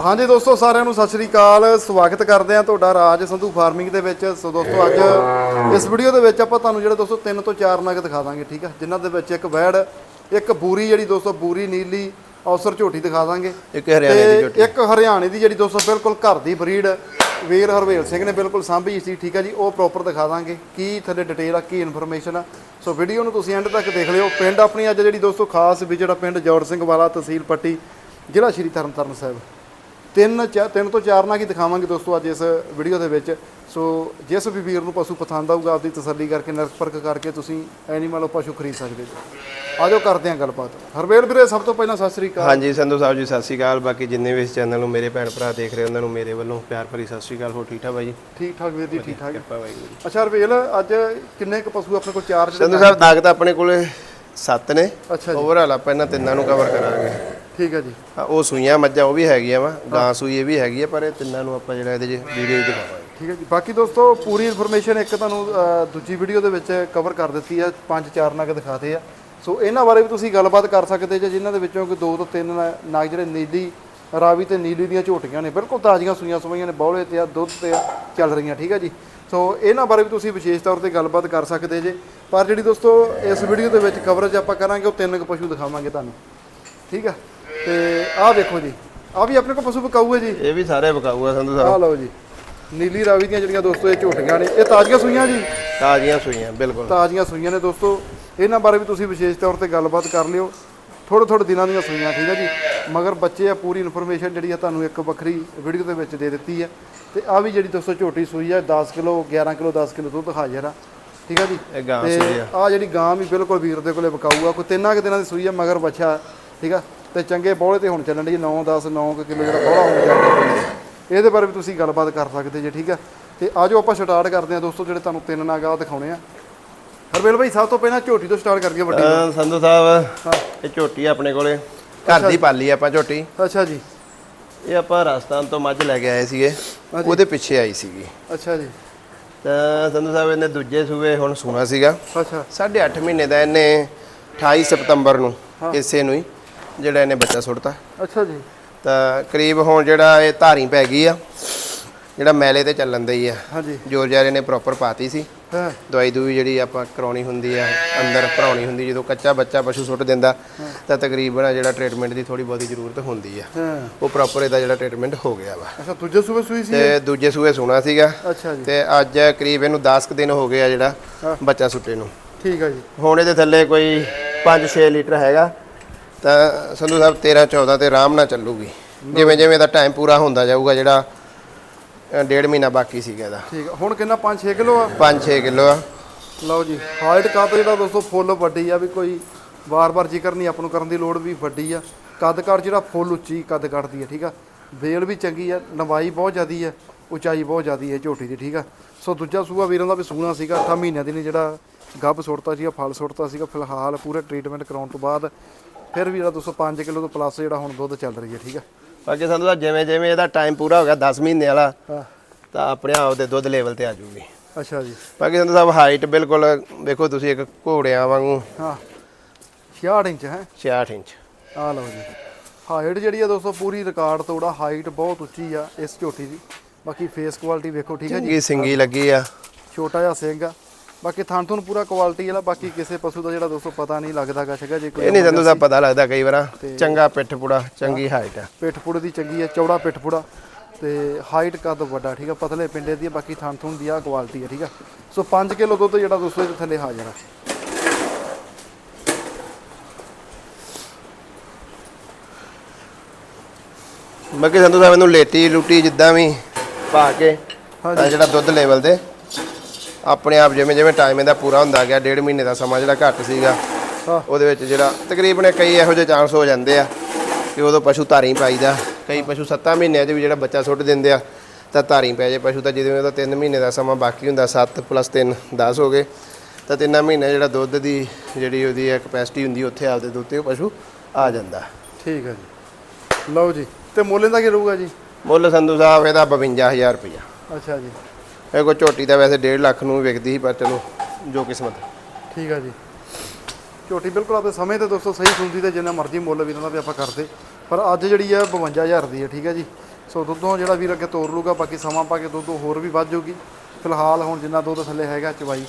ਹਾਂਜੀ ਦੋਸਤੋ ਸਾਰਿਆਂ ਨੂੰ ਸਤਿ ਸ਼੍ਰੀ ਅਕਾਲ। ਸਵਾਗਤ ਕਰਦੇ ਆ ਤੁਹਾਡਾ ਰਾਜ ਸੰਧੂ ਫਾਰਮਿੰਗ ਦੇ ਵਿੱਚ। ਸੋ ਦੋਸਤੋ ਅੱਜ ਇਸ ਵੀਡੀਓ ਦੇ ਵਿੱਚ ਆਪਾਂ ਤੁਹਾਨੂੰ ਜਿਹੜੇ ਦੋਸਤੋ ਤਿੰਨ ਤੋਂ ਚਾਰ ਨਗ ਦਿਖਾ ਦਾਂਗੇ ਠੀਕ ਆ? ਜਿਨ੍ਹਾਂ ਦੇ ਵਿੱਚ ਇੱਕ ਵੈੜ ਇੱਕ ਬੂਰੀ ਜਿਹੜੀ ਦੋਸਤੋ ਬੂਰੀ ਨੀਲੀ ਔਸਰ ਝੋਟੀ ਦਿਖਾ ਦਾਂਗੇ। ਇੱਕ ਹਰਿਆਣੇ ਦੀ ਝੋਟੀ। ਇੱਕ ਹਰਿਆਣੇ ਦੀ ਜਿਹੜੀ ਦੋਸਤੋ ਬਿਲਕੁਲ ਘਰ ਦੀ ਬਰੀਡ ਵੀਰ ਹਰਵੇਲ ਸਿੰਘ ਨੇ ਬਿਲਕੁਲ ਸਾਂਭੀ ਸੀ ਠੀਕ ਆ ਜੀ? ਉਹ ਪ੍ਰੋਪਰ ਦਿਖਾ ਦਾਂਗੇ ਕੀ ਥੱਲੇ ਡਿਟੇਲ ਆ ਕੀ ਇਨਫੋਰਮੇਸ਼ਨ ਆ। ਸੋ ਵੀਡੀਓ ਨੂੰ ਤੁਸੀਂ ਐਂਡ ਤੱਕ ਦੇਖ ਲਿਓ। ਪਿੰਡ ਆਪਣੀ ਅੱਜ ਜਿਹੜੀ ਦੋਸਤੋ ਖਾਸ ਵਿਜਿਟ ਆ ਪਿੰਡ ਜੋੜ ਸਿੰਘ ਵਾਲਾ ਤਹਿਸੀਲ ਪੱਟੀ ਜ਼ਿਲ੍ਹਾ ਸ਼੍ਰੀ ਤਰਨਤਾਰਨ ਸਾਹਿਬ। ਤਿੰਨ ਚਾ- ਤਿੰਨ ਤੋਂ ਚਾਰ ਨਾਲ ਹੀ ਦਿਖਾਵਾਂਗੇ ਦੋਸਤੋ ਅੱਜ ਇਸ ਵੀਡੀਓ ਦੇ ਵਿੱਚ। ਸੋ ਜਿਸ ਵੀ ਵੀਰ ਨੂੰ ਪਸ਼ੂ ਪਸੰਦ ਆਊਗਾ ਆਪਦੀ ਤਸੱਲੀ ਕਰਕੇ ਨਿਰਪਰਖ ਕਰਕੇ ਤੁਸੀਂ ਐਨੀਮਲ ਪਸ਼ੂ ਖਰੀਦ ਸਕਦੇ ਜੀ ਆਜੋ ਕਰਦੇ ਹਾਂ ਗੱਲਬਾਤ। ਹਰਵੇਲ ਵੀਰੇ ਸਭ ਤੋਂ ਪਹਿਲਾਂ ਸਤਿ ਸ੍ਰੀ ਅਕਾਲ। ਹਾਂਜੀ ਸੰਧੂ ਸਾਹਿਬ ਜੀ ਸਤਿ ਸ਼੍ਰੀ ਅਕਾਲ। ਬਾਕੀ ਜਿੰਨੇ ਵੀ ਇਸ ਚੈਨਲ ਨੂੰ ਮੇਰੇ ਭੈਣ ਭਰਾ ਦੇਖ ਰਹੇ ਉਹਨਾਂ ਨੂੰ ਮੇਰੇ ਵੱਲੋਂ ਪਿਆਰ ਭਰੀ ਸਤਿ ਸ਼੍ਰੀ ਅਕਾਲ। ਹੋ ਠੀਕ ਠਾਕ ਬਾਈ ਜੀ? ਠੀਕ ਠਾਕ ਵੀਰ ਜੀ ਠੀਕ ਠਾਕ ਕਿਰਪਾ ਬਾਈ ਜੀ ਅੱਛਾ ਹਰਵੇਲ ਅੱਜ ਕਿੰਨੇ ਕੁ ਪਸ਼ੂ ਆਪਣੇ ਕੋਲ ਚਾਰ ਜਿਹੜੇ ਸੰਧੂ ਸਾਹਿਬ ਤਾਕਤ ਆਪਣੇ ਕੋਲੇ 7 ਨੇ। ਓਵਰਆਲ ਆਪਾਂ ਇਹਨਾਂ ਤਿੰਨਾਂ ਨੂੰ ਕਵਰ ਕਰਾਂਗੇ। ਠੀਕ ਹੈ ਜੀ। ਉਹ ਸੂਈਆਂ ਮੱਝਾਂ ਉਹ ਵੀ ਹੈਗੀਆਂ ਵਾ ਗਾਂ ਸੂਈ ਇਹ ਵੀ ਹੈਗੀ ਆ ਪਰ ਇਹ ਤਿੰਨਾਂ ਨੂੰ ਆਪਾਂ ਜਿਹੜਾ ਇਹਦੇ 'ਚ ਵੀਡੀਓ ਦਿਖਾਵਾਂਗੇ। ਠੀਕ ਹੈ ਜੀ। ਬਾਕੀ ਦੋਸਤੋ ਪੂਰੀ ਇਨਫੋਰਮੇਸ਼ਨ ਇੱਕ ਤੁਹਾਨੂੰ ਦੂਜੀ ਵੀਡੀਓ ਦੇ ਵਿੱਚ ਕਵਰ ਕਰ ਦਿੱਤੀ ਹੈ ਪੰਜ ਚਾਰ ਨਗ ਦਿਖਾਤੇ ਆ। ਸੋ ਇਹਨਾਂ ਬਾਰੇ ਵੀ ਤੁਸੀਂ ਗੱਲਬਾਤ ਕਰ ਸਕਦੇ ਜੇ ਜਿਨ੍ਹਾਂ ਦੇ ਵਿੱਚੋਂ ਕੋਈ ਦੋ ਤੋਂ ਤਿੰਨ ਨਗ ਜਿਹੜੇ ਨੀਲੀ ਰਾਵੀ ਤੇ ਨੀਲੀ ਦੀਆਂ ਝੋਟੀਆਂ ਨੇ ਬਿਲਕੁਲ ਤਾਜ਼ੀਆਂ ਸੂਈਆਂ ਸਵਾਈਆਂ ਨੇ ਬੌਲੇ ਤੇ ਆ ਦੁੱਧ ਤੇ ਆ ਚੱਲ ਰਹੀਆਂ ਠੀਕ ਹੈ ਜੀ। ਸੋ ਇਹਨਾਂ ਬਾਰੇ ਵੀ ਤੁਸੀਂ ਵਿਸ਼ੇਸ਼ ਤੌਰ ਤੇ ਗੱਲਬਾਤ ਕਰ ਸਕਦੇ ਜੇ ਪਰ ਜਿਹੜੀ ਦੋਸਤੋ ਇਸ ਵੀਡੀਓ ਦੇ ਵਿੱਚ ਕਵਰੇਜ ਆਪਾਂ ਕਰਾਂਗੇ ਉਹ ਤਿੰਨ ਕੁ ਪਸ਼ੂ ਦਿਖਾਵਾਂਗੇ ਤੁਹਾਨੂੰ। ਠੀਕ ਆ? ਤੇ ਆਹ ਦੇਖੋ ਜੀ ਆਹ ਵੀ ਆਪਣੇ ਕੋਲ ਪਸ਼ੂ ਬਕਾਊ ਹੈ ਜੀ। ਇਹ ਵੀ ਸਾਰੇ ਵਿਕਾਊ ਆ ਸੰਧੂ ਸਾਹਿਬ। ਆਹ ਲਓ ਜੀ ਨੀਲੀ ਰਾਵੀ ਦੀਆਂ ਜਿਹੜੀਆਂ ਦੋਸਤੋ ਇਹ ਝੋਟੀਆਂ ਨੇ। ਇਹ ਤਾਜ਼ੀਆਂ ਸੂਈਆਂ ਜੀ? ਤਾਜ਼ੀਆਂ ਸੂਈਆਂ ਬਿਲਕੁਲ। ਤਾਜ਼ੀਆਂ ਸੂਈਆਂ ਨੇ ਦੋਸਤੋ। ਇਹਨਾਂ ਬਾਰੇ ਵੀ ਤੁਸੀਂ ਵਿਸ਼ੇਸ਼ ਤੌਰ ਤੇ ਗੱਲਬਾਤ ਕਰ ਲਿਓ। ਥੋੜੇ ਥੋੜੇ ਦਿਨਾਂ ਦੀਆਂ ਸੂਈਆਂ ਠੀਕ ਹੈ ਜੀ? ਮਗਰ ਬੱਚੇ ਆ ਪੂਰੀ ਇਨਫੋਰਮੇਸ਼ਨ ਜਿਹੜੀ ਆ ਤੁਹਾਨੂੰ ਇੱਕ ਵੱਖਰੀ ਵੀਡੀਓ ਦੇ ਵਿੱਚ ਦੇ ਦਿੱਤੀ ਹੈ ਤੇ ਆ ਵੀ ਜਿਹੜੀ ਦੋਸਤੋ ਝੋਟੀ ਸੂਈ ਆ 10 ਕਿਲੋ 11 ਕਿਲੋ 10 ਕਿਲੋ ਦੁੱਧ ਹਾਜ਼ਰ ਆ ਠੀਕ ਹੈ ਜੀ? ਇਹ ਗਾਂ ਸੂਈ ਆ। ਆ ਜਿਹੜੀ ਗਾਂ ਵੀ ਬਿਲਕੁਲ ਵੀਰ ਦੇ ਕੋਲੇ ਬਕਾਊ ਆ ਕੋਈ ਤਿੰਨਾਂ ਕੁ ਦਿਨਾਂ ਦੀ ਸੂਈ ਆ ਮਗਰ ਬੱਚਾ ਠੀਕ ਆ? ਤੇ ਚੰਗੇ ਬੋਲੇ ਤੇ ਹੁਣ ਚੱਲਣ ਦੀ 9 10 9 ਕਿਲੋ ਜਿਹੜਾ ਬੋਲਾ ਹੋ ਜਾਂਦਾ ਇਹਦੇ ਬਾਰੇ ਵੀ ਤੁਸੀਂ ਗੱਲਬਾਤ ਕਰ ਸਕਦੇ ਜੇ ਠੀਕ ਆ? ਤੇ ਆਜੋ ਆਪਾਂ ਸਟਾਰਟ ਕਰਦੇ ਆ ਦੋਸਤੋ ਜਿਹੜੇ ਤੁਹਾਨੂੰ ਤਿੰਨ ਨਾਗਾ ਦਿਖਾਉਣੇ ਆ। ਹਰਵੇਲ ਭਾਈ ਸਭ ਤੋਂ ਪਹਿਲਾਂ ਝੋਟੀ ਤੋਂ ਸਟਾਰਟ ਕਰੀਏ ਵੱਡੀ ਅਹ ਸੰਧੂ ਸਾਹਿਬ ਇਹ ਝੋਟੀ ਆਪਣੇ ਕੋਲੇ। ਘਰ ਦੀ ਪਾਲੀ ਆਪਾਂ ਝੋਟੀ। ਅੱਛਾ ਜੀ। ਇਹ ਆਪਾਂ ਰਾਜਸਥਾਨ ਤੋਂ ਮੱਝ ਲੈ ਕੇ ਆਏ ਸੀਗੇ। ਉਹਦੇ ਪਿੱਛੇ ਆਈ ਸੀਗੀ। ਅੱਛਾ ਜੀ। ਤਾਂ ਸੰਧੂ ਸਾਹਿਬ ਇਹਨੇ ਦੂਜੇ ਸੂਬੇ ਹੁਣ ਸੂਣਾ ਸੀਗਾ। ਅੱਛਾ। ਸਾਢੇ 8 ਮਹੀਨੇ ਦਾ ਇਹਨੇ 28 ਸਤੰਬਰ ਨੂੰ ਇਸੇ ਨੂੰ ਹੀ ਜਿਹੜਾ ਇਹਨੇ ਬੱਚਾ ਸੁੱਟਤਾ। ਅੱਛਾ ਜੀ। ਤਾਂ ਕਰੀਬ ਹੁਣ ਜਿਹੜਾ ਇਹ ਧਾਰੀ ਪੈ ਗਈ ਆ ਜਿਹੜਾ ਮੈਲੇ ਤੇ ਚੱਲਣ ਦੀ ਆ। ਹਾਂਜੀ। ਜੋਰ ਜਾਰੇ ਨੇ ਪ੍ਰੋਪਰ ਪਾਤੀ ਸੀ। ਹਾਂ। ਦਵਾਈ ਦੂਈ ਜਿਹੜੀ ਆਪਾਂ ਕਰਾਉਣੀ ਹੁੰਦੀ ਆ ਅੰਦਰ ਭਰਾਉਣੀ ਹੁੰਦੀ ਜਦੋਂ ਕੱਚਾ ਬੱਚਾ ਪਸ਼ੂ ਸੁੱਟ ਦਿੰਦਾ ਤਾਂ ਤਕਰੀਬਨ ਜਿਹੜਾ ਟ੍ਰੀਟਮੈਂਟ ਦੀ ਥੋੜੀ ਬਹੁਤੀ ਜ਼ਰੂਰਤ ਹੁੰਦੀ ਆ। ਹਾਂ। ਉਹ ਪ੍ਰੋਪਰ ਇਹਦਾ ਜਿਹੜਾ ਟ੍ਰੀਟਮੈਂਟ ਹੋ ਗਿਆ ਵਾ। ਅੱਛਾ ਦੂਜੇ ਸੂਬੇ ਸੂਈ ਸੀ ਤੇ ਦੂਜੇ ਸੂਏ ਸੋਣਾ ਸੀਗਾ। ਅੱਛਾ ਜੀ। ਤੇ ਅੱਜ ਕਰੀਬ ਇਹਨੂੰ 10 ਕੁ ਦਿਨ ਹੋ ਗਏ ਆ ਜਿਹੜਾ ਬੱਚਾ ਸੁੱਟੇ ਨੂੰ। ਠੀਕ ਆ ਜੀ। ਹੁਣ ਇਹਦੇ ਥੱਲੇ ਕੋਈ 5-6 ਲੀਟਰ ਹੈਗਾ। ਤਾਂ ਸੰਧੂ ਸਾਹਿਬ 13-14 ਤੇ ਆਰਾਮ ਨਾਲ ਚੱਲੂਗੀ। ਜਿਵੇਂ ਜਿਵੇਂ ਇਹਦਾ ਟਾਈਮ ਪੂਰਾ ਹੁੰਦਾ ਜਾਊਗਾ ਜਿਹੜਾ ਡੇਢ ਮਹੀਨਾ ਬਾਕੀ ਸੀਗਾ ਇਹਦਾ। ਠੀਕ ਆ। ਹੁਣ ਕਿੰਨਾ? 5-6 ਕਿਲੋ ਆ? 5-6 ਕਿਲੋ ਆ। ਲਓ ਜੀ ਹਾਈਟ ਕੱਦ ਜਿਹੜਾ ਦੋਸਤੋ ਫੁੱਲ ਵੱਡੀ ਆ ਵੀ ਕੋਈ ਵਾਰ-ਵਾਰ ਜ਼ਿਕਰ ਨਹੀਂ ਆਪਾਂ ਨੂੰ ਕਰਨ ਦੀ ਲੋੜ ਵੀ ਵੱਡੀ ਆ। ਕੱਦ ਕੱਦ ਜਿਹੜਾ ਫੁੱਲ ਉੱਚੀ ਕੱਦ ਕੱਟਦੀ ਆ ਠੀਕ ਆ। ਵੇਲ ਵੀ ਚੰਗੀ ਆ ਲੰਬਾਈ ਬਹੁਤ ਜ਼ਿਆਦੀ ਆ ਉਚਾਈ ਬਹੁਤ ਜ਼ਿਆਦੀ ਹੈ ਝੋਟੀ ਦੀ ਠੀਕ ਆ। ਸੋ ਦੂਜਾ ਸੂਆ ਵੀਰਾਂ ਦਾ ਵੀ ਸੂਣਾ ਸੀਗਾ 8 ਮਹੀਨਿਆਂ ਦੀ ਨੇ ਜਿਹੜਾ ਗੱਭ ਸੁੱਟਤਾ ਸੀਗਾ ਫਲ ਸੁੱਟਤਾ ਸੀਗਾ ਫਿਲਹਾਲ ਪੂਰੇ ਟ੍ਰੀਟਮੈਂਟ ਕਰਾਉਣ ਤੋਂ ਬਾਅਦ ਫਿਰ ਵੀ ਜਿਹੜਾ 205 ਕਿਲੋ ਤੋਂ ਪਲੱਸ ਜਿਹੜਾ ਹੁਣ ਦੁੱਧ ਚੱਲ ਰਹੀ ਹੈ ਠੀਕ ਆ? ਬਾਕੀ ਸੰਧੂ ਸਾਹਿਬ ਜਿਵੇਂ ਜਿਵੇਂ ਇਹਦਾ ਟਾਈਮ ਪੂਰਾ ਹੋ ਗਿਆ 10 ਮਹੀਨੇ ਵਾਲਾ ਹਾਂ। ਤਾਂ ਆਪਣੇ ਆਪ ਦੇ ਦੁੱਧ ਲੈਵਲ ਤੇ ਆ ਜਾਊਗੀ। ਅੱਛਾ ਜੀ। ਬਾਕੀ ਸੰਧੂ ਸਾਹਿਬ ਹਾਈਟ ਬਿਲਕੁਲ ਵੇਖੋ ਤੁਸੀਂ ਇੱਕ ਘੋੜਿਆਂ ਵਾਂਗੂ। ਹਾਂ। 66 ਇੰਚ ਹੈ? 66 ਇੰਚ। ਆ ਲਓ ਜੀ। ਹਾਈਟ ਜਿਹੜੀ ਆ ਦੋਸਤੋ ਪੂਰੀ ਰਿਕਾਰਡ ਤੋੜਾ ਹਾਈਟ ਬਹੁਤ ਉੱਚੀ ਆ ਇਸ ਝੋਟੀ ਦੀ। ਬਾਕੀ ਫੇਸ ਕੁਆਲਿਟੀ ਵੇਖੋ ਠੀਕ ਹੈ ਜੀ? ਚੰਗੀ ਸਿੰਗੀ ਲੱਗੀ ਆ। ਛੋਟਾ ਜਿਹਾ ਸਿੰਘ ਆ। ਬਾਕੀ ਥਣ ਤੁਹਾਨੂੰ ਪੂਰਾ ਕੁਆਲਿਟੀ ਵਾਲਾ ਬਾਕੀ ਕਿਸੇ ਪਸ਼ੂ ਦਾ ਜਿਹੜਾ ਦੋਸਤੋ ਪਤਾ ਨਹੀਂ ਲੱਗਦਾਗਾ ਸੀਗਾ ਜੇ ਕੋਈ ਇਹ ਨਹੀਂ ਸੰਧੂ ਸਾਹਿਬ ਪਤਾ ਲੱਗਦਾ ਕਈ ਵਾਰ ਚੰਗਾ ਪਿੱਠ ਪੁੜਾ ਚੰਗੀ ਹਾਈਟ ਆ। ਪਿੱਠ ਪੁੜੇ ਦੀ ਚੰਗੀ ਆ ਚੌੜਾ ਪਿੱਠ ਪੁੜਾ ਤੇ ਹਾਈਟ ਕੱਦ ਵੱਡਾ ਠੀਕ ਆ ਪਤਲੇ ਪਿੰਡੇ ਦੀ ਬਾਕੀ ਥਣ ਥੁਣ ਦੀ ਆ ਕੁਆਲਿਟੀ ਆ ਠੀਕ ਆ। ਸੋ 5 ਕਿਲੋ ਦੁੱਧ ਜਿਹੜਾ ਦੋਸਤੋ ਇਹਦੇ ਥੱਲੇ ਹਾਜ਼ਰ ਆ ਬਾਕੀ ਸੰਧੂ ਸਾਹਿਬ ਇਹਨੂੰ ਲੇਟੀ ਲੂਟੀ ਜਿੱਦਾਂ ਵੀ ਪਾ ਕੇ ਤਾਂ ਜਿਹੜਾ ਦੁੱਧ ਲੈਵਲ ਤੇ ਆਪਣੇ ਆਪ ਜਿਵੇਂ ਜਿਵੇਂ ਟਾਈਮ ਇਹਦਾ ਪੂਰਾ ਹੁੰਦਾ ਗਿਆ ਡੇਢ ਮਹੀਨੇ ਦਾ ਸਮਾਂ ਜਿਹੜਾ ਘੱਟ ਸੀਗਾ ਹਾਂ। ਉਹਦੇ ਵਿੱਚ ਜਿਹੜਾ ਤਕਰੀਬਨ ਕਈ ਇਹੋ ਜਿਹੇ ਚਾਂਸ ਹੋ ਜਾਂਦੇ ਆ ਕਿ ਉਦੋਂ ਪਸ਼ੂ ਧਾਰੀ ਪਾਈਦਾ। ਕਈ ਪਸ਼ੂ 7 ਮਹੀਨਿਆਂ 'ਚ ਵੀ ਜਿਹੜਾ ਬੱਚਾ ਸੁੱਟ ਦਿੰਦੇ ਆ ਤਾਂ ਧਾਰੀ ਪੈ ਜੇ ਪਸ਼ੂ ਤਾਂ ਜਿਵੇਂ ਉਹਦਾ 3 ਮਹੀਨੇ ਦਾ ਸਮਾਂ ਬਾਕੀ ਹੁੰਦਾ 7 ਪਲੱਸ 3 10 ਹੋ ਗਏ। ਤਾਂ ਤਿੰਨਾਂ ਮਹੀਨੇ ਜਿਹੜਾ ਦੁੱਧ ਦੀ ਜਿਹੜੀ ਉਹਦੀ ਕਪੈਸਿਟੀ ਹੁੰਦੀ ਉੱਥੇ ਆਪਦੇ ਦੁੱਧ ਤੇ ਪਸ਼ੂ ਆ ਜਾਂਦਾ। ਠੀਕ ਆ ਜੀ। ਲਓ ਜੀ ਤੇ ਮੁੱਲ ਦਾ ਕੀ ਰਹੂਗਾ ਜੀ? ਮੁੱਲ ਸੰਧੂ ਸਾਹਿਬ ਇਹਦਾ 52000 ਰੁਪਇਆ ਅੱਛਾ ਜੀ। ਇਹ ਕੋਈ ਝੋਟੀ ਤਾਂ ਵੈਸੇ 1.5 ਲੱਖ ਨੂੰ ਵਿਕਦੀ ਸੀ ਪਰ ਚਲੋ ਜੋ ਕਿਸਮਤ। ਠੀਕ ਆ ਜੀ। ਝੋਟੀ ਬਿਲਕੁਲ ਆਪਦੇ ਸਮੇਂ ਤੇ ਦੋਸਤੋ ਸਹੀ ਸੁਣਦੀ ਤੇ ਜਿੰਨਾ ਮਰਜ਼ੀ ਮੁੱਲ ਵੀ ਇਹਨਾਂ ਦਾ ਵੀ ਆਪਾਂ ਕਰਦੇ। ਪਰ ਅੱਜ ਜਿਹੜੀ ਆ 52000 ਦੀ ਹੈ ਠੀਕ ਹੈ ਜੀ। ਸੋ ਦੁੱਧੋਂ ਜਿਹੜਾ ਵੀਰ ਅੱਗੇ ਤੋਰ ਲੂਗਾ ਬਾਕੀ ਸਮਾਂ ਪਾ ਕੇ ਦੁੱਧ ਹੋਰ ਵੀ ਵੱਧ ਜਾਊਗੀ। ਫਿਲਹਾਲ ਹੁਣ ਜਿੰਨਾ ਦੁੱਧ ਥੱਲੇ ਹੈਗਾ ਚਵਾਈ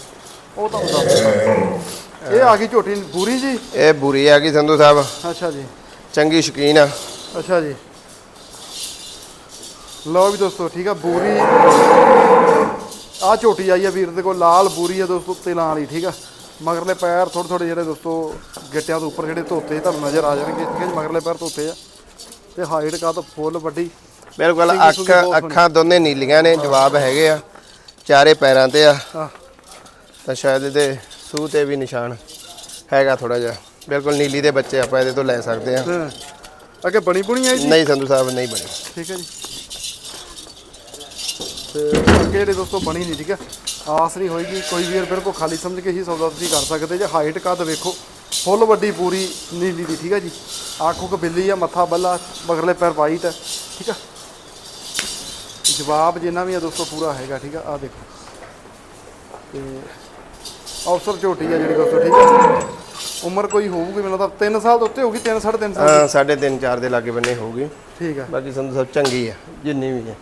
ਉਹ ਦੱਸ ਦਿੰਦਾ ਇਹ ਆ ਗਈ ਝੋਟੀ ਪੂਰੀ ਜੀ? ਇਹ ਬੁਰੀ ਆ ਗਈ ਸੰਧੂ ਸਾਹਿਬ। ਅੱਛਾ ਜੀ। ਚੰਗੀ ਸ਼ਕੀਨ ਆ। ਅੱਛਾ ਜੀ। ਲਓ ਵੀ ਦੋਸਤੋ ਠੀਕ ਆ ਬੂਰੀ। ਆ ਝੋਟੀ ਆਈ ਆ ਵੀਰ ਦੇ ਕੋਲ ਲਾਲ ਬੂਰੀ ਆ ਦੋਸਤੋ ਤਿਲਾਂ ਵਾਲੀ ਠੀਕ ਆ। ਮਗਰਲੇ ਪੈਰ ਥੋੜੇ ਥੋੜੇ ਜਿਹੜੇ ਦੋਸਤੋ ਗਿੱਟਿਆਂ ਤੋਂ ਉੱਪਰ ਜਿਹੜੇ ਧੋਤੇ ਤੁਹਾਨੂੰ ਨਜ਼ਰ ਆ ਜਾਣਗੇ ਠੀਕ ਹੈ ਮਗਰਲੇ ਪੈਰ ਧੋਤੇ ਆ। ਤੇ ਹਾਈਟ ਕਾ ਤਾਂ ਫੁੱਲ ਵੱਡੀ। ਬਿਲਕੁਲ ਅੱਖ। ਅੱਖਾਂ ਦੋਨੇ ਨੀਲੀਆਂ ਨੇ ਜਵਾਬ ਹੈਗੇ ਆ। ਚਾਰੇ ਪੈਰਾਂ ਤੇ ਆ। ਤਾਂ ਸ਼ਾਇਦ ਇਹਦੇ ਸੂਹ ਤੇ ਵੀ ਨਿਸ਼ਾਨ ਹੈਗਾ ਥੋੜਾ ਜਿਹਾ। ਬਿਲਕੁਲ ਨੀਲੀ ਦੇ ਬੱਚੇ ਆਪਾਂ ਇਹਦੇ ਤੋਂ ਲੈ ਸਕਦੇ ਆ। ਅੱਗੇ ਬਣੀ ਬੁਣੀ ਹੈ ਜੀ? ਨਹੀਂ ਸੰਧੂ ਸਾਹਿਬ ਨਹੀਂ ਬਣੀ। ਠੀਕ ਹੈ ਜੀ। ਤੇ ਅੱਗੇ ਜਿਹੜੇ ਦੋਸਤੋ ਬਣੀ ਨਹੀਂ ਠੀਕ ਹੈ? ਆਸ ਨਹੀਂ ਹੋਏਗੀ ਕੋਈ ਵੀਰ ਬਿਲਕੁਲ ਖਾਲੀ ਸਮਝ ਕੇ ਹੀ ਸੌਦਾ ਤੁਸੀਂ ਕਰ ਸਕਦੇ ਜੇ। ਹਾਈਟ ਕੱਦ ਵੇਖੋ ਫੁੱਲ ਵੱਡੀ ਪੂਰੀ ਨੀਲੀ ਦੀ ਠੀਕ ਹੈ ਜੀ? ਆਖੋ ਕਿ ਬਿੱਲੀ ਆ ਮੱਥਾ ਬੱਲਾ ਮਗਰਲੇ ਪੈਰ ਵਾਈਟ ਹੈ ਠੀਕ ਹੈ? ਜਵਾਬ ਜਿੰਨਾ ਵੀ ਆ ਦੋਸਤੋ ਪੂਰਾ ਹੈਗਾ ਠੀਕ ਆ ਆ ਦੇਖੋ। ਤੇ ਅਫਸਰ ਝੋਟੀ ਆ ਜਿਹੜੀ ਦੋਸਤੋ ਠੀਕ ਹੈ? ਉਮਰ ਕੋਈ ਹੋਊਗੀ ਮੈਨੂੰ ਤਾਂ 3 ਸਾਲ ਤੋਂ ਉੱਤੇ ਹੋਊਗੀ 3 3.5 ਸਾਲ ਹਾਂ ਸਾਢੇ ਤਿੰਨ ਚਾਰ ਦੇ ਲਾਗੇ ਬੰਨੇ ਹੋਊਗੀ। ਠੀਕ ਆ ਬਾਕੀ ਸਾਹਿਬ ਚੰਗੀ ਆ ਜਿੰਨੀ ਵੀ ਹੈ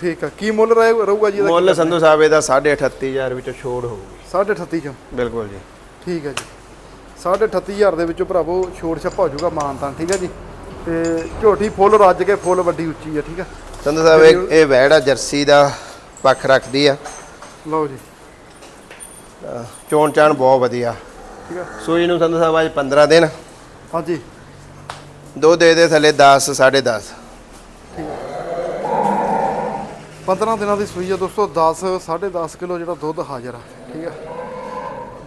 ਠੀਕ ਆ। ਕੀ ਮੁੱਲ ਰਹੇ- ਰਹੂਗਾ ਜੀ ਇਹਦਾ ਮੁੱਲ ਸੰਧੂ ਸਾਹਿਬ ਇਹਦਾ 38500 ਵਿੱਚੋਂ ਛੋੜ ਹੋਊਗੀ। 38.5 ਚੋਂ। ਬਿਲਕੁਲ ਜੀ। ਠੀਕ ਹੈ ਜੀ। 38000 ਦੇ ਵਿੱਚੋਂ ਭਰਾਵੋ ਛੋੜ ਛੱਪਾ ਹੋ ਜਾਊਗਾ ਮਾਨਤਾਨ ਠੀਕ ਹੈ ਜੀ। ਤੇ ਝੋਟੀ ਫੁੱਲ ਰੱਜ ਕੇ ਫੁੱਲ ਵੱਡੀ ਉੱਚੀ ਹੈ ਠੀਕ ਹੈ ਸੰਧੂ ਸਾਹਿਬ ਇਹ ਇਹ ਵੈੜ ਆ ਜਰਸੀ ਦਾ ਪੱਖ ਰੱਖਦੀ ਆ। ਲਓ ਜੀ। ਚੋਣ ਚਾਣ ਬਹੁਤ ਵਧੀਆ। ਠੀਕ ਹੈ ਸੂਈ ਨੂੰ ਸੰਧੂ ਸਾਹਿਬ ਅੱਜ 15 ਦਿਨ। ਹਾਂਜੀ। ਦੁੱਧ ਇਹਦੇ ਥੱਲੇ 10 10.5 15 ਦਿਨਾਂ ਦੀ ਸੂਈ ਹੈ ਦੋਸਤੋ 10 10.5 ਕਿਲੋ ਜਿਹੜਾ ਦੁੱਧ ਹਾਜ਼ਰ ਆ ਠੀਕ ਹੈ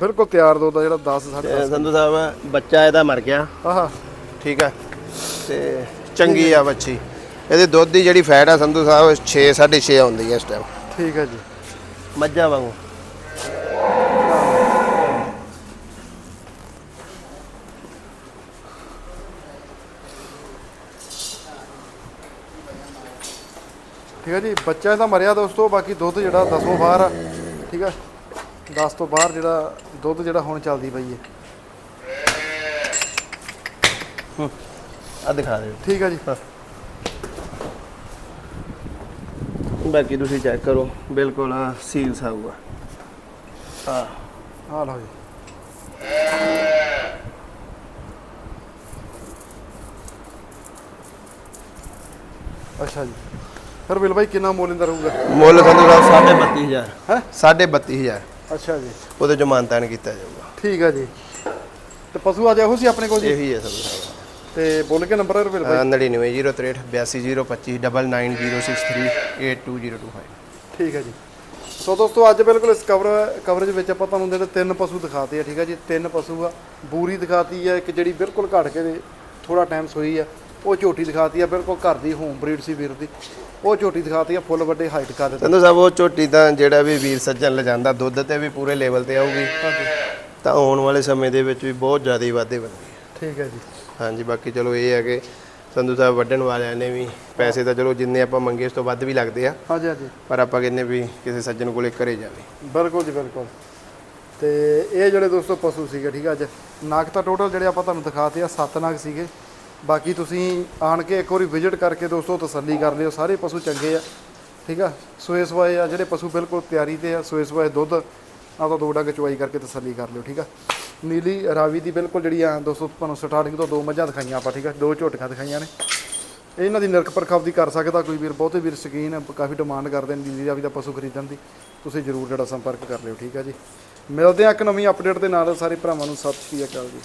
ਬਿਲਕੁਲ ਤਿਆਰ ਦੁੱਧ ਆ ਜਿਹੜਾ 10 ਤੇ ਸੰਧੂ ਸਾਹਿਬ ਬੱਚਾ ਇਹਦਾ ਮਰ ਗਿਆ। ਆਹਾ ਠੀਕ ਆ। ਤੇ ਚੰਗੀ ਆ ਬੱਚੀ। ਇਹਦੇ ਦੁੱਧ ਦੀ ਜਿਹੜੀ ਫੈਟ ਆ ਸੰਧੂ ਸਾਹਿਬ 6 6.5 ਆਉਂਦੀ ਹੈ ਇਸ ਟਾਈਮ ਠੀਕ ਹੈ ਜੀ। ਮੱਝਾਂ ਵਾਂਗੂ। ਠੀਕ ਹੈ ਜੀ ਬੱਚਾ ਇਹਦਾ ਮਰਿਆ ਦੋਸਤੋ ਬਾਕੀ ਦੁੱਧ ਜਿਹੜਾ 10ਤੋਂ ਬਾਹਰ ਆ ਠੀਕ ਹੈ 10 ਤੋਂ ਬਾਹਰ ਜਿਹੜਾ ਦੁੱਧ ਜਿਹੜਾ ਹੁਣ ਚੱਲਦੀ ਪਈ ਹੈ। ਆ ਦਿਖਾ ਦਿਓ। ਠੀਕ ਹੈ ਜੀ। ਬਾਕੀ ਤੁਸੀਂ ਚੈੱਕ ਕਰੋ ਬਿਲਕੁਲ ਸੀਲ ਸਾਊਗਾ ਆ ਆ ਲਓ ਜੀ। ਅੱਛਾ ਜੀ। ਫਿਰ ਬਿਲ ਬਾਈ ਕਿੰਨਾ ਮੁੱਲ ਇੰਦਾ ਰਹੂਗਾ? ਮੁੱਲ ਸੰਧੂ ਸਾਹਿਬ 32000 ਹੈ? 32000 ਅੱਛਾ ਜੀ। ਉਹਦੇ ਚ ਮਾਨਤਾਨ ਕੀਤਾ ਜਾਊਗਾ। ਠੀਕ ਹੈ ਜੀ। ਤੇ ਪਸ਼ੂ ਆ ਜਾਓ ਸੀ ਆਪਣੇ ਕੋਲ ਜੀ? ਇਹੀ ਹੈ ਸੰਧੂ ਸਾਹਿਬ ਤੇ ਬੋਲ ਕੇ ਨੰਬਰ ਹੈ ਬਿਲ ਬਾਈ? 9903 82025 9902638202 ਠੀਕ ਹੈ ਜੀ। ਸੋ ਦੋਸਤੋ ਅੱਜ ਬਿਲਕੁਲ ਇਸ ਕਵਰ ਕਵਰੇਜ ਵਿੱਚ ਆਪਾਂ ਤੁਹਾਨੂੰ ਜਿਹੜੇ ਤਿੰਨ ਪਸ਼ੂ ਦਿਖਾਤੇ ਆ ਠੀਕ ਹੈ ਜੀ? ਤਿੰਨ ਪਸ਼ੂ ਆ। ਬੂਰੀ ਦਿਖਾਤੀ ਆ ਇੱਕ ਜਿਹੜੀ ਬਿਲਕੁਲ ਘਟ ਕੇ ਥੋੜਾ ਟਾਈਮ ਸੋਈ ਆ। ਉਹ ਝੋਟੀ ਦਿਖਾਤੀ ਆ ਬਿਲਕੁਲ ਘਰ ਦੀ ਹੋਮ ਬਰੀਡ ਸੀ ਵੀਰ ਦੀ। ਉਹ ਝੋਟੀ ਦਿਖਾਤੀ ਆ ਫੁੱਲ ਵੱਡੇ ਹਾਈਟ ਕਰ ਦਿੱਤੇ। ਸੰਧੂ ਸਾਹਿਬ ਉਹ ਝੋਟੀ ਤਾਂ ਜਿਹੜਾ ਵੀ ਵੀਰ ਸੱਜਣ ਲਿਜਾਂਦਾ ਦੁੱਧ ਤੇ ਵੀ ਪੂਰੇ ਲੈਵਲ ਤੇ ਆਊਗੀ। ਤਾਂ ਆਉਣ ਵਾਲੇ ਸਮੇਂ ਦੇ ਵਿੱਚ ਵੀ ਬਹੁਤ ਜ਼ਿਆਦਾ ਵਾਧੇ ਬਣਨਗੇ। ਠੀਕ ਹੈ ਜੀ। ਹਾਂਜੀ ਬਾਕੀ ਚਲੋ ਇਹ ਹੈ ਕਿ ਸੰਧੂ ਸਾਹਿਬ ਵੱਢਣ ਵਾਲਿਆਂ ਨੇ ਵੀ ਪੈਸੇ ਤਾਂ ਚਲੋ ਜਿੰਨੇ ਆਪਾਂ ਮੰਗੇ ਉਸ ਤੋਂ ਵੱਧ ਵੀ ਲੱਗਦੇ ਆ। ਹਾਂਜੀ ਹਾਂਜੀ। ਪਰ ਆਪਾਂ ਕਹਿੰਨੇ ਵੀ ਕਿਸੇ ਸੱਜਣ ਕੋਲੇ ਘਰੇ ਜਾਵੇ। ਬਿਲਕੁਲ ਜੀ ਬਿਲਕੁਲ। ਤੇ ਇਹ ਜਿਹੜੇ ਦੋਸਤੋ ਪਸ਼ੂ ਸੀਗੇ ਠੀਕ ਆ ਅੱਜ ਨਗ ਤਾਂ ਟੋਟਲ ਜਿਹੜੇ ਆਪਾਂ ਤੁਹਾਨੂੰ ਦਿਖਾਤੇ ਆ ਸੱਤ ਨਗ ਸੀਗੇ। ਬਾਕੀ ਤੁਸੀਂ ਆਣ ਕੇ ਇੱਕ ਵਾਰੀ ਵਿਜ਼ਿਟ ਕਰਕੇ ਦੋਸਤੋ ਤਸੱਲੀ ਕਰ ਲਿਓ, ਸਾਰੇ ਪਸ਼ੂ ਚੰਗੇ ਆ, ਠੀਕ ਆ? ਸੋਏ ਸਵਾਏ ਆ, ਜਿਹੜੇ ਪਸ਼ੂ ਬਿਲਕੁਲ ਤਿਆਰੀ ਤੇ ਆ, ਸੋਏ ਸਵਾਏ ਦੁੱਧ ਆਪਾਂ ਦੋ ਡੰਗ ਚੁਆਈ ਕਰਕੇ ਤਸੱਲੀ ਕਰ ਲਿਓ, ਠੀਕ ਆ? ਨੀਲੀ ਰਾਵੀ ਦੀ ਬਿਲਕੁਲ ਜਿਹੜੀ ਆ ਦੋਸਤੋ ਤੁਹਾਨੂੰ ਸਟਾਰਟਿੰਗ ਤੋਂ ਦੋ ਮੱਝਾਂ ਦਿਖਾਈਆਂ ਆਪਾਂ, ਠੀਕ ਆ? ਦੋ ਝੋਟੀਆਂ ਦਿਖਾਈਆਂ ਨੇ। ਇਹਨਾਂ ਦੀ ਨਿਰਖ ਪਰਖ ਦੀ ਕਰ ਸਕਦਾ, ਕੋਈ ਵੀਰ, ਬਹੁਤੇ ਵੀਰ ਸ਼ਕੀਨ, ਕਾਫੀ ਡਿਮਾਂਡ ਕਰਦੇ ਨੇ ਨੀਲੀ ਰਾਵੀ ਦਾ ਪਸ਼ੂ ਖਰੀਦਣ ਦੀ, ਤੁਸੀਂ ਜਰੂਰ ਜਿਹੜਾ ਸੰਪਰਕ ਕਰ ਲਿਓ, ਠੀਕ ਆ ਜੀ? ਮਿਲਦੇ ਆ ਇੱਕ ਨਵੀਂ ਅਪਡੇਟ ਦੇ ਨਾਲ, ਸਾਰੇ ਭਰਾਵਾਂ ਨੂੰ ਸਤਿ ਸ਼੍ਰੀ ਅਕਾਲ ਜੀ।